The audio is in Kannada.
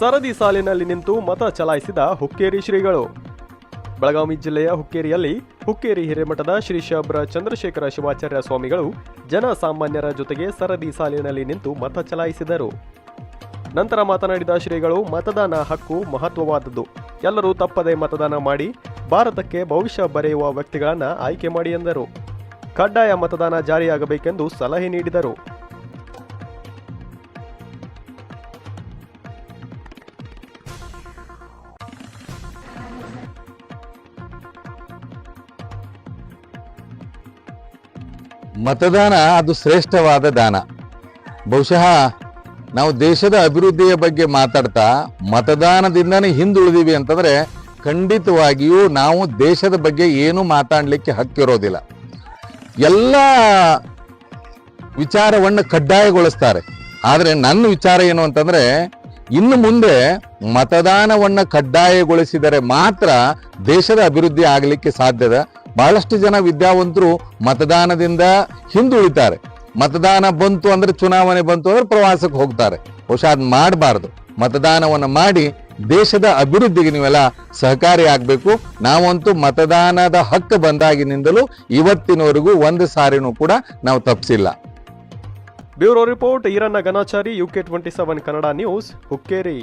ಸರದಿ ಸಾಲಿನಲ್ಲಿ ನಿಂತು ಮತ ಚಲಾಯಿಸಿದ ಹುಕ್ಕೇರಿ ಶ್ರೀಗಳು. ಬೆಳಗಾವಿ ಜಿಲ್ಲೆಯ ಹುಕ್ಕೇರಿಯಲ್ಲಿ ಹುಕ್ಕೇರಿ ಹಿರೇಮಠದ ಶ್ರೀ ಶಬ್ರ ಚಂದ್ರಶೇಖರ ಶಿವಾಚಾರ್ಯ ಸ್ವಾಮಿಗಳು ಜನಸಾಮಾನ್ಯರ ಜೊತೆಗೆ ಸರದಿ ಸಾಲಿನಲ್ಲಿ ನಿಂತು ಮತ ಚಲಾಯಿಸಿದರು. ನಂತರ ಮಾತನಾಡಿದ ಶ್ರೀಗಳು, ಮತದಾನ ಹಕ್ಕು ಮಹತ್ವವಾದದ್ದು. ಎಲ್ಲರೂ ತಪ್ಪದೆ ಮತದಾನ ಮಾಡಿ ಭಾರತಕ್ಕೆ ಭವಿಷ್ಯ ಬರೆಯುವ ವ್ಯಕ್ತಿಗಳನ್ನು ಆಯ್ಕೆ ಮಾಡಿ ಎಂದರು. ಕಡ್ಡಾಯ ಮತದಾನ ಜಾರಿಯಾಗಬೇಕೆಂದು ಸಲಹೆ ನೀಡಿದರು. ಮತದಾನ ಅದು ಶ್ರೇಷ್ಠವಾದ ದಾನ. ಬಹುಶಃ ನಾವು ದೇಶದ ಅಭಿವೃದ್ಧಿಯ ಬಗ್ಗೆ ಮಾತಾಡ್ತಾ ಮತದಾನದಿಂದನೇ ಹಿಂದುಳಿದೀವಿ ಅಂತಂದರೆ ಖಂಡಿತವಾಗಿಯೂ ನಾವು ದೇಶದ ಬಗ್ಗೆ ಏನು ಮಾತಾಡಲಿಕ್ಕೆ ಹಕ್ಕಿರೋದಿಲ್ಲ. ಎಲ್ಲ ವಿಚಾರವನ್ನು ಕಡ್ಡಾಯಗೊಳಿಸ್ತಾರೆ. ಆದರೆ ನನ್ನ ವಿಚಾರ ಏನು ಅಂತಂದರೆ ಇನ್ನು ಮುಂದೆ ಮತದಾನವನ್ನು ಕಡ್ಡಾಯಗೊಳಿಸಿದರೆ ಮಾತ್ರ ದೇಶದ ಅಭಿವೃದ್ಧಿ ಆಗಲಿಕ್ಕೆ ಸಾಧ್ಯದ. ಬಹಳಷ್ಟು ಜನ ವಿದ್ಯಾವಂತರು ಮತದಾನದಿಂದ ಹಿಂದುಳಿತಾರೆ. ಮತದಾನ ಬಂತು ಅಂದ್ರೆ ಚುನಾವಣೆ ಬಂತು ಅಂದ್ರೆ ಪ್ರವಾಸಕ್ಕೆ ಹೋಗ್ತಾರೆ. ಬಹುಶಃ ಅದ್ ಮಾಡಬಾರ್ದು. ಮತದಾನವನ್ನು ಮಾಡಿ ದೇಶದ ಅಭಿವೃದ್ಧಿಗೆ ನೀವೆಲ್ಲ ಸಹಕಾರಿ ಆಗ್ಬೇಕು. ನಾವಂತೂ ಮತದಾನದ ಹಕ್ಕು ಬಂದಾಗಿನಿಂದಲೂ ಇವತ್ತಿನವರೆಗೂ ಒಂದು ಸಾರಿನೂ ಕೂಡ ನಾವು ತಪ್ಪಿಸಿಲ್ಲ bureau report, Iranna Ganachari UK twenty seven Kannada news, Hukkeri.